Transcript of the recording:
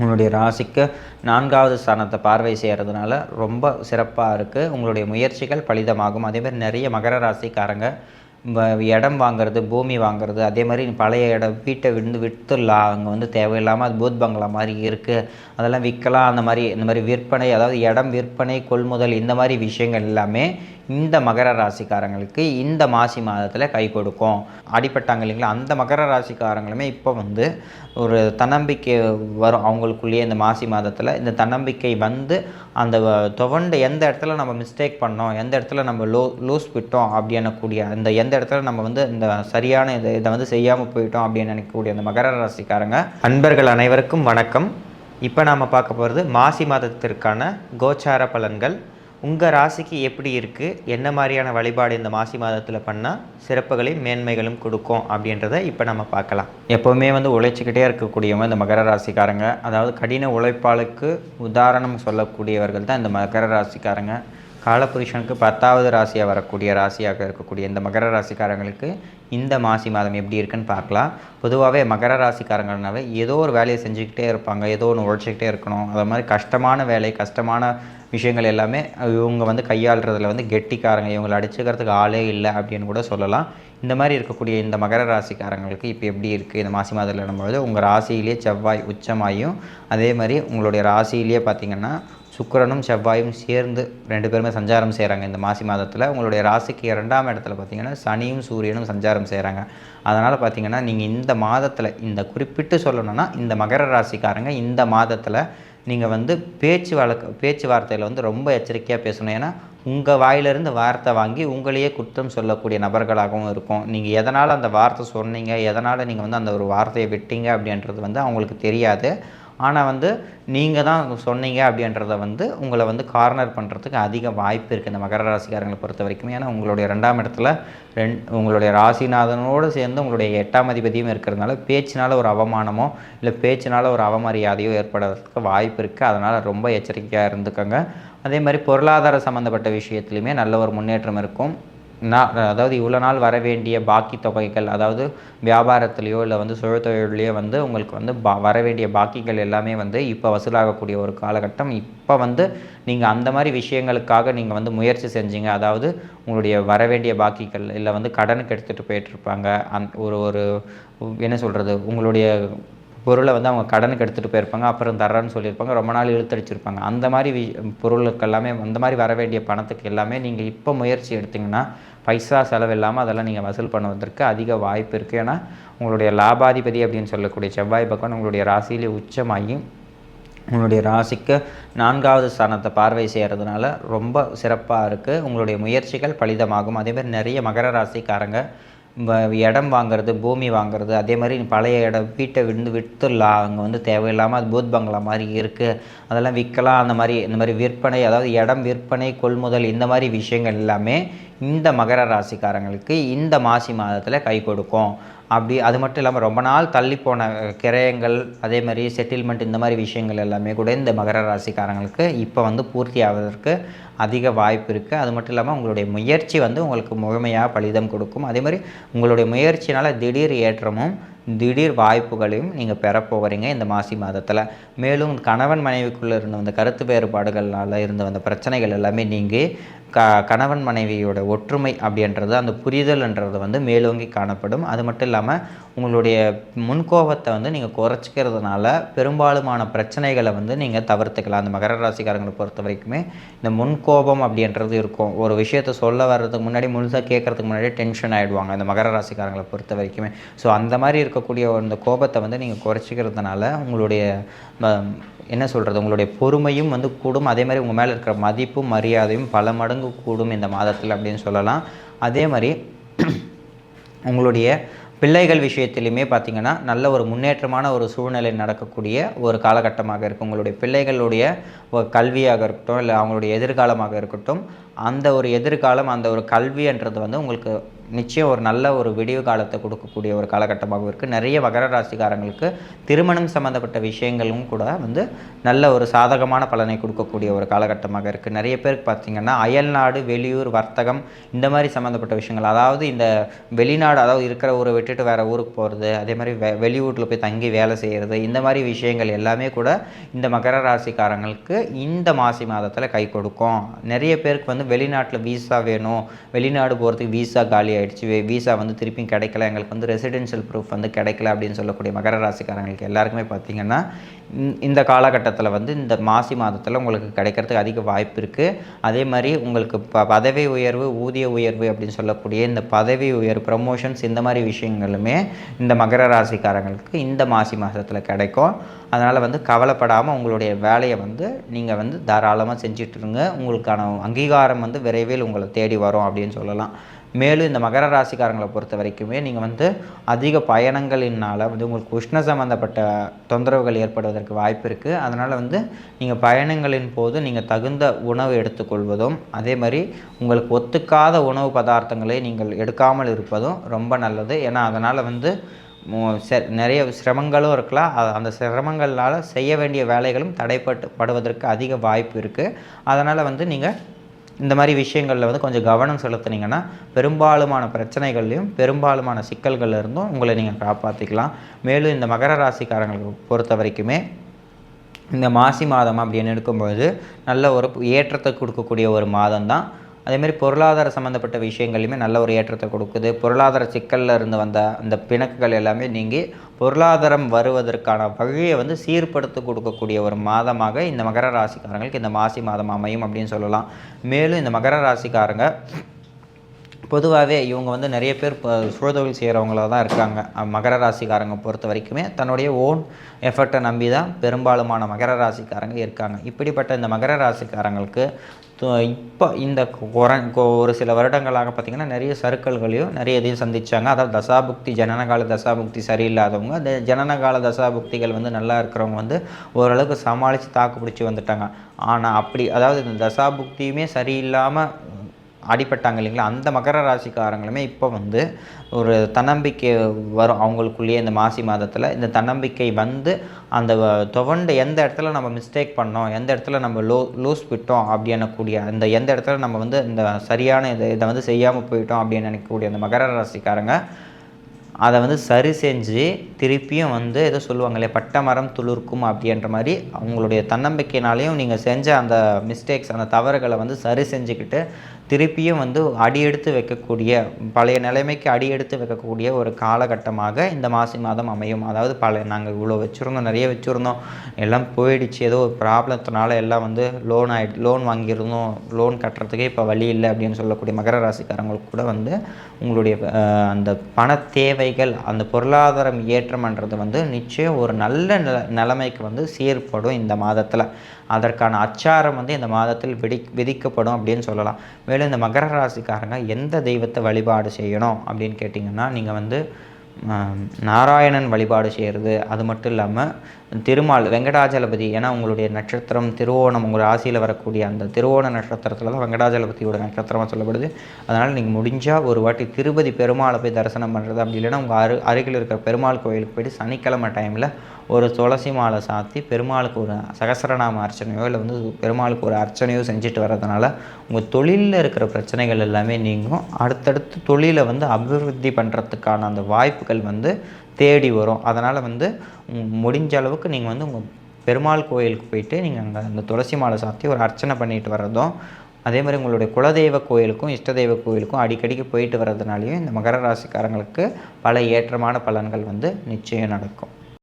உங்களுடைய ராசிக்கு நான்காவது ஸ்தானத்தை பார்வை செய்கிறதுனால ரொம்ப சிறப்பாக இருக்குது உங்களுடைய முயற்சிகள் பலிதமாகும். அதேமாதிரி நிறைய மகர ராசிக்காரங்க இடம் வாங்குறது பூமி வாங்குறது அதே மாதிரி பழைய இடம் வீட்டை விழுந்து விற்றுலாம் அங்கே வந்து தேவையில்லாமல் அது பூத் பங்களா மாதிரி இருக்குது அதெல்லாம் விற்கலாம் அந்த மாதிரி இந்த மாதிரி விற்பனை அதாவது இடம் விற்பனை கொள்முதல் இந்த மாதிரி விஷயங்கள் எல்லாமே இந்த மகர ராசிக்காரங்களுக்கு இந்த மாசி மாதத்தில் கை கொடுக்கும். அடிப்பட்டாங்க இல்லைங்களா? அந்த மகர ராசிக்காரங்களுமே இப்போ வந்து ஒரு தன்னம்பிக்கை வரும். அவங்களுக்குள்ளேயே இந்த மாசி மாதத்தில் இந்த தன்னம்பிக்கை வந்து அந்த துவண்டு எந்த இடத்துல நம்ம மிஸ்டேக் பண்ணோம் எந்த இடத்துல நம்ம லோ லூஸ் விட்டோம் அப்படின்னக்கூடிய அந்த எந்த இடத்துல நம்ம வந்து இந்த சரியான இதை இதை வந்து செய்யாமல் போயிட்டோம் அப்படின்னு நினைக்கக்கூடிய அந்த மகர ராசிக்காரங்க அன்பர்கள் அனைவருக்கும் வணக்கம். இப்போ நாம் பார்க்க போகிறது மாசி மாதத்திற்கான கோச்சார பலன்கள். உங்கள் ராசிக்கு எப்படி இருக்குது என்ன மாதிரியான வழிபாடு இந்த மாசி மாதத்தில் பண்ணால் சிறப்புகளையும் மேன்மைகளும் கொடுக்கும் அப்படின்றத இப்போ நம்ம பார்க்கலாம். எப்போவுமே வந்து உழைச்சிக்கிட்டே இருக்கக்கூடியவங்க இந்த மகர ராசிக்காரங்க. அதாவது கடின உழைப்பாளுக்கு உதாரணம் சொல்லக்கூடியவர்கள் தான் இந்த மகர ராசிக்காரங்க. காலபுருஷனுக்கு பத்தாவது ராசியாக வரக்கூடிய ராசியாக இருக்கக்கூடிய இந்த மகர ராசிக்காரங்களுக்கு இந்த மாசி மாதம் எப்படி இருக்குன்னு பார்க்கலாம். பொதுவாகவே மகர ராசிக்காரங்கனாவே ஏதோ ஒரு வேலையை செஞ்சுக்கிட்டே இருப்பாங்க. ஏதோ ஒன்று உழைச்சிக்கிட்டே இருக்கணும். அது மாதிரி கஷ்டமான வேலை கஷ்டமான விஷயங்கள் எல்லாமே இவங்க வந்து கையாளுறதுல வந்து கெட்டிக்காரங்க. இவங்களை அடிச்சுக்கிறதுக்கு ஆளே இல்லை அப்படின்னு கூட சொல்லலாம். இந்த மாதிரி இருக்கக்கூடிய இந்த மகர ராசிக்காரங்களுக்கு இப்போ எப்படி இருக்குது இந்த மாசி மாதத்தில் நம்மளுது உங்கள் ராசியிலேயே செவ்வாய் உச்சமாயும் அதே மாதிரி உங்களுடைய ராசியிலேயே பார்த்திங்கன்னா சுக்கிரனும் செவ்வாயும் சேர்ந்து ரெண்டு பேருமே சஞ்சாரம் செய்கிறாங்க இந்த மாசி மாதத்தில் உங்களுடைய ராசிக்கு இரண்டாம் இடத்துல பார்த்தீங்கன்னா சனியும் சூரியனும் சஞ்சாரம் செய்கிறாங்க அதனால் பார்த்தீங்கன்னா நீங்கள் இந்த மாதத்தில் இந்த குறிப்பிட்டு சொல்லணும்னா இந்த மகர ராசிக்காரங்க இந்த மாதத்தில் நீங்கள் வந்து பேச்சு வழக்கு பேச்சு வார்த்தையில் வந்து ரொம்ப எச்சரிக்கையாக பேசணும். ஏன்னா உங்கள் வாயிலிருந்து வார்த்தை வாங்கி உங்களையே குற்றம் சொல்லக்கூடிய நபர்களாகவும் இருக்கும். நீங்கள் எதனால் அந்த வார்த்தை சொன்னீங்க? எதனால் நீங்கள் வந்து அந்த ஒரு வார்த்தையை விட்டீங்க? அப்படின்றது வந்து அவங்களுக்கு தெரியாது. ஆனால் வந்து நீங்கள் தான் சொன்னீங்க அப்படின்றத வந்து உங்களை வந்து கார்னர் பண்ணுறதுக்கு அதிக வாய்ப்பு இருக்குது இந்த மகர ராசிக்காரங்களை பொறுத்த வரைக்கும். ஏன்னா உங்களுடைய ரெண்டாம் இடத்துல ரெண் உங்களுடைய ராசிநாதனோடு சேர்ந்து உங்களுடைய எட்டாம் அதிபதியும் இருக்கிறதுனால பேச்சினால் ஒரு அவமானமோ இல்லை பேச்சினால் ஒரு அவமரியாதையோ ஏற்படுறதுக்கு வாய்ப்பு இருக்குது அதனால் ரொம்ப எச்சரிக்கையாக இருந்துக்கோங்க. அதே மாதிரி பொருளாதார சம்மந்தப்பட்ட விஷயத்துலையுமே நல்ல ஒரு முன்னேற்றம் இருக்கும். நான் அதாவது இவ்வளோ நாள் வர வேண்டிய பாக்கி தொகைகள் அதாவது வியாபாரத்துலேயோ இல்லை வந்து சுழத்தொழிலையோ வந்து உங்களுக்கு வந்து பா வர வேண்டிய பாக்கிகள் எல்லாமே வந்து இப்போ வசூலாகக்கூடிய ஒரு காலகட்டம். இப்போ வந்து நீங்கள் அந்த மாதிரி விஷயங்களுக்காக நீங்கள் வந்து முயற்சி செஞ்சீங்க. அதாவது உங்களுடைய வர வேண்டிய பாக்கிகள் இல்லை வந்து கடனுக்கு எடுத்துகிட்டு போயிட்டுருப்பாங்க அந் ஒரு ஒரு என்ன சொல்கிறது உங்களுடைய பொருளை வந்து அவங்க கடனுக்கு எடுத்துகிட்டு போயிருப்பாங்க அப்புறம் தர்றேன்னு சொல்லியிருப்பாங்க ரொம்ப நாள் இழுத்தடிச்சிருப்பாங்க. அந்த மாதிரி வி பொருளுக்கு எல்லாமே அந்த மாதிரி வர வேண்டிய பணத்துக்கு எல்லாமே நீங்கள் இப்போ முயற்சி எடுத்தீங்கன்னா பைசா செலவு இல்லாமல் அதெல்லாம் நீங்கள் வசூல் பண்ணுவதற்கு அதிக வாய்ப்பு இருக்குது ஏன்னா உங்களுடைய லாபாதிபதி அப்படின்னு சொல்லக்கூடிய செவ்வாய் பகவான் உங்களுடைய ராசியிலே உச்சமாகி உங்களுடைய ராசிக்கு நான்காவது ஸ்தானத்தை பார்வை செய்கிறதுனால ரொம்ப சிறப்பாக இருக்குது உங்களுடைய முயற்சிகள் பலிதமாகும். அதேமாதிரி நிறைய மகர ராசிக்காரங்க இடம் வாங்குறது பூமி வாங்குறது அதே மாதிரி பழைய இடம் வீட்டை விழுந்து விற்றுலாம் அங்கே வந்து தேவையில்லாமல் அது பூத் பங்களா மாதிரி இருக்குது அதெல்லாம் விற்கலாம் அந்த மாதிரி இந்த மாதிரி விற்பனை அதாவது இடம் விற்பனை கொள்முதல் இந்த மாதிரி விஷயங்கள் எல்லாமே இந்த மகர ராசிக்காரங்களுக்கு இந்த மாசி மாதத்தில் கை கொடுக்கும். அப்படி அது மட்டும் இல்லாமல் ரொம்ப நாள் தள்ளி போன கிரயங்கள் அதே மாதிரி செட்டில்மெண்ட் இந்த மாதிரி விஷயங்கள் எல்லாமே கூட இந்த மகர ராசிக்காரங்களுக்கு இப்போ வந்து பூர்த்தி ஆவதற்கு அதிக வாய்ப்பு இருக்குது அது மட்டும் இல்லாமல் உங்களுடைய முயற்சி வந்து உங்களுக்கு முழுமையாக பலிதம் கொடுக்கும். அதே மாதிரி உங்களுடைய முயற்சினால் திடீர் ஏற்றமும் திடீர் வாய்ப்புகளையும் நீங்கள் பெற போகிறீங்க இந்த மாசி மாதத்தில். மேலும் கணவன் மனைவிக்குள்ளே இருந்த அந்த கருத்து வேறுபாடுகளால் இருந்த அந்த பிரச்சனைகள் எல்லாமே நீங்கி க கணவன் மனைவியோட ஒற்றுமை அப்படின்றது அந்த புரிதல்ன்றது வந்து மேலோங்கி காணப்படும். அது மட்டும் இல்லாமல் உங்களுடைய முன்கோபத்தை வந்து நீங்கள் குறைச்சிக்கிறதுனால பெரும்பாலுமான பிரச்சனைகளை வந்து நீங்கள் தவிர்த்துக்கலாம். அந்த மகர ராசிக்காரங்களை பொறுத்த வரைக்குமே இந்த முன்கோபம் அப்படின்றது இருக்கும். ஒரு விஷயத்தை சொல்ல வர்றதுக்கு முன்னாடி முழுசாக கேட்கறதுக்கு முன்னாடி டென்ஷன் ஆகிடுவாங்க இந்த மகர ராசிக்காரங்களை பொறுத்த வரைக்குமே. ஸோ அந்த மாதிரி இருக்கக்கூடிய அந்த கோபத்தை வந்து நீங்கள் குறைச்சிக்கிறதுனால உங்களுடைய என்ன சொல்கிறது உங்களுடைய பொறுமையும் வந்து கூடும். அதே மாதிரி உங்கள் மேலே இருக்கிற மதிப்பும் மரியாதையும் பல மடங்கு கூடும் இந்த மாதத்தில் அப்படின்னு சொல்லலாம். அதே மாதிரி உங்களுடைய பிள்ளைகள் விஷயத்திலையுமே பார்த்திங்கன்னா நல்ல ஒரு முன்னேற்றமான ஒரு சூழ்நிலை நடக்கக்கூடிய ஒரு காலகட்டமாக இருக்கும். உங்களுடைய பிள்ளைகளுடைய கல்வியாக இருக்கட்டும் இல்லை அவங்களுடைய எதிர்காலமாக இருக்கட்டும் அந்த ஒரு எதிர்காலம் அந்த ஒரு கல்வின்றது வந்து உங்களுக்கு நிச்சயம் ஒரு நல்ல ஒரு விடிவு காலத்தை கொடுக்கக்கூடிய ஒரு காலகட்டமாகவும் இருக்குது நிறைய மகர ராசிக்காரங்களுக்கு திருமணம் சம்மந்தப்பட்ட விஷயங்களும் கூட வந்து நல்ல ஒரு சாதகமான பலனை கொடுக்கக்கூடிய ஒரு காலகட்டமாக இருக்குது நிறைய பேருக்கு பார்த்திங்கன்னா அயல்நாடு வெளியூர் வர்த்தகம் இந்த மாதிரி சம்மந்தப்பட்ட விஷயங்கள். அதாவது இந்த வெளிநாடு அதாவது இருக்கிற ஊரை விட்டுட்டு வேறு ஊருக்கு போகிறது அதே மாதிரி வெ வெளியூட்டில் போய் தங்கி வேலை செய்கிறது இந்த மாதிரி விஷயங்கள் எல்லாமே கூட இந்த மகர ராசிக்காரங்களுக்கு இந்த மாசி மாதத்தில் கை கொடுக்கும். நிறைய பேருக்கு வந்து வெளிநாட்டில் வீசா வேணும். வெளிநாடு போகிறதுக்கு வீசா காலி ஆகிடுச்சு விசா வந்து திருப்பியும் கிடைக்கல. எங்களுக்கு வந்து ரெசிடென்ஷியல் ப்ரூஃப் வந்து கிடைக்கல அப்படின்னு சொல்லக்கூடிய மகர ராசிக்காரங்களுக்கு எல்லாருக்குமே பார்த்திங்கன்னா இந்த காலகட்டத்தில் வந்து இந்த மாசி மாதத்தில் உங்களுக்கு கிடைக்கிறதுக்கு அதிக வாய்ப்பு இருக்குது அதே மாதிரி உங்களுக்கு ப பதவி உயர்வு ஊதிய உயர்வு அப்படின்னு சொல்லக்கூடிய இந்த பதவி உயர்வு ப்ரமோஷன்ஸ் இந்த மாதிரி விஷயங்களுமே இந்த மகர ராசிக்காரங்களுக்கு இந்த மாசி மாதத்தில் கிடைக்கும். அதனால் வந்து கவலைப்படாமல் உங்களுடைய வேலையை வந்து நீங்கள் வந்து தாராளமாக செஞ்சிட்ருங்க உங்களுக்கான அங்கீகாரம் வந்து விரைவில் உங்களை தேடி வரும் அப்படின்னு சொல்லலாம். மேலும் இந்த மகர ராசிக்காரங்களை பொறுத்த வரைக்குமே நீங்கள் வந்து அதிக பயணங்களினால் வந்து உங்களுக்கு உஷ்ண சம்மந்தப்பட்ட தொந்தரவுகள் ஏற்படுவதற்கு வாய்ப்பு இருக்குது அதனால் வந்து நீங்கள் பயணங்களின் போது நீங்கள் தகுந்த உணவு எடுத்துக்கொள்வதும் அதே மாதிரி உங்களுக்கு ஒத்துக்காத உணவு பதார்த்தங்களை நீங்கள் எடுக்காமல் இருப்பதும் ரொம்ப நல்லது. ஏன்னா அதனால் வந்து நிறைய சிரமங்களும் இருக்கலாம். அந்த சிரமங்களால் செய்ய வேண்டிய வேலைகளும் தடைப்பட்டு படுவதற்கு அதிக வாய்ப்பு இருக்குது அதனால் வந்து நீங்கள் இந்த மாதிரி விஷயங்களில் வந்து கொஞ்சம் கவனம் செலுத்துனீங்கன்னா பெரும்பாலுமான பிரச்சனைகள்லையும் பெரும்பாலுமான சிக்கல்கள் இருந்தும் உங்களை நீங்கள் காப்பாற்றிக்கலாம் மேலும் இந்த மகர ராசிக்காரங்களை பொறுத்த வரைக்குமே இந்த மாசி மாதம் அப்படின்னு எடுக்கும்பொழுது நல்ல ஒரு ஏற்றத்தை கொடுக்கக்கூடிய ஒரு மாதம் தான் அதேமாதிரி பொருளாதார சம்மந்தப்பட்ட விஷயங்கள்லையுமே நல்ல ஒரு ஏற்றத்தை கொடுக்குது. பொருளாதார சிக்கலில் இருந்து வந்த அந்த பிணக்குகள் எல்லாமே நீங்கி பொருளாதாரம் வருவதற்கான வகையை வந்து சீர்படுத்தி கொடுக்கக்கூடிய ஒரு மாதமாக இந்த மகர ராசிக்காரங்களுக்கு இந்த மாசி மாதம் அமையும் அப்படின்னு சொல்லலாம். மேலும் இந்த மகர ராசிக்காரங்க பொதுவாகவே இவங்க வந்து நிறைய பேர் இப்போ சுழதொழில் செய்கிறவங்களாக தான் இருக்காங்க. மகர ராசிக்காரங்க பொறுத்த வரைக்குமே தன்னுடைய ஓன் எஃபர்ட்டை நம்பி தான் பெரும்பாலுமான மகர ராசிக்காரங்க இருக்காங்க. இப்படிப்பட்ட இந்த மகர ராசிக்காரங்களுக்கு இப்போ இந்த ஒரு சில வருடங்களாக பார்த்திங்கன்னா நிறைய சருக்கல்களையும் நிறைய இதையும் சந்தித்தாங்க அதாவது தசாபுக்தி ஜனனகால தசாபுக்தி சரியில்லாதவங்க அந்த ஜனனகால தசாபுக்திகள் வந்து நல்லா இருக்கிறவங்க வந்து ஓரளவுக்கு சமாளித்து தாக்கு பிடிச்சி வந்துட்டாங்க. ஆனால் அப்படி அதாவது இந்த தசாபுக்தியுமே சரியில்லாமல் அடிப்பட்டாங்க இல்லைங்களா? அந்த மகர ராசிக்காரங்களுமே இப்போ வந்து ஒரு தன்னம்பிக்கை வரும். அவங்களுக்குள்ளேயே இந்த மாசி மாதத்தில் இந்த தன்னம்பிக்கை வந்து அந்த துவண்டு எந்த இடத்துல நம்ம மிஸ்டேக் பண்ணோம் எந்த இடத்துல நம்ம லோ லூஸ் விட்டோம் அப்படின்னக்கூடிய அந்த எந்த இடத்துல நம்ம வந்து இந்த சரியான இதை இதை வந்து செய்யாமல் போயிட்டோம் அப்படின்னு நினைக்கக்கூடிய அந்த மகர ராசிக்காரங்க அதை வந்து சரி செஞ்சு திருப்பியும் வந்து ஏதோ சொல்லுவாங்க இல்லையா பட்ட மரம் துளிர்க்கும் அப்படின்ற மாதிரி அவங்களுடைய தன்னம்பிக்கையினாலையும் நீங்கள் செஞ்ச அந்த மிஸ்டேக்ஸ் அந்த தவறுகளை வந்து சரி செஞ்சுக்கிட்டு திருப்பியும் வந்து அடியெடுத்து வைக்கக்கூடிய பழைய நிலைமைக்கு அடியெடுத்து வைக்கக்கூடிய ஒரு காலகட்டமாக இந்த மாசி மாதம் அமையும். அதாவது பழைய நாங்கள் இவ்வளோ வச்சுருந்தோம் நிறைய வச்சுருந்தோம். எல்லாம் போயிடுச்சு. ஏதோ ஒரு ப்ராப்ளத்தினால எல்லாம் வந்து லோன் ஆகிடு லோன் வாங்கியிருந்தோம். லோன் கட்டுறதுக்கே இப்போ வழி இல்லை அப்படின்னு சொல்லக்கூடிய மகர ராசிக்காரங்களுக்கு கூட வந்து உங்களுடைய அந்த பண தேவைகள் அந்த பொருளாதாரம் ஏற்றம்ன்றது வந்து நிச்சயம் ஒரு நல்ல நில நிலைமைக்கு வந்து சீர்படும் இந்த மாதத்தில். அதற்கான அச்சாரம் வந்து இந்த மாதத்தில் விதி விதிக்கப்படும் அப்படின்னு சொல்லலாம். மேலும் இந்த மகர ராசிக்காரங்க எந்த தெய்வத்தை வழிபாடு செய்யணும் அப்படின்னு கேட்டிங்கன்னா நீங்கள் வந்து நாராயணன் வழிபாடு செய்கிறது அது மட்டும் இல்லாமல் திருமால் வெங்கடாஜலபதி ஏன்னா உங்களுடைய நட்சத்திரம் திருவோணம் உங்கள் ராசியில் வரக்கூடிய அந்த திருவோண நட்சத்திரத்தில் தான் வெங்கடாஜலபதியோட நட்சத்திரமாக சொல்லப்படுது. அதனால் நீங்கள் முடிஞ்சால் ஒரு வாட்டி திருப்பதி பெருமாளை போய் தரிசனம் பண்ணுறது அப்படி இல்லைன்னா உங்கள் அரு அருகில் இருக்கிற பெருமாள் கோயிலுக்கு போயிட்டு சனிக்கிழமை டைமில் ஒரு துளசி மாலை சாத்தி பெருமாளுக்கு ஒரு சகசரநாம அர்ச்சனையோ இல்லை வந்து பெருமாளுக்கு ஒரு அர்ச்சனையோ செஞ்சுட்டு வர்றதுனால உங்கள் தொழிலில் இருக்கிற பிரச்சனைகள் எல்லாமே நீங்கும். அடுத்தடுத்து தொழிலை வந்து அபிவிருத்தி பண்ணுறதுக்கான அந்த வாய்ப்புகள் வந்து தேடி வரும். அதனால் வந்து முடிஞ்ச அளவுக்கு நீங்கள் வந்து உங்கள் பெருமாள் கோயிலுக்கு போயிட்டு நீங்கள் அங்கே அந்த துளசி மாலை சாத்தி ஒரு அர்ச்சனை பண்ணிட்டு வர்றதும் அதே மாதிரி உங்களுடைய குலதெய்வ கோயிலுக்கும் இஷ்ட தெய்வ கோயிலுக்கும் அடிக்கடிக்கு போயிட்டு வர்றதுனாலையும் இந்த மகர ராசிக்காரங்களுக்கு பல ஏற்றமான பலன்கள் வந்து நிச்சயம் நடக்கும்.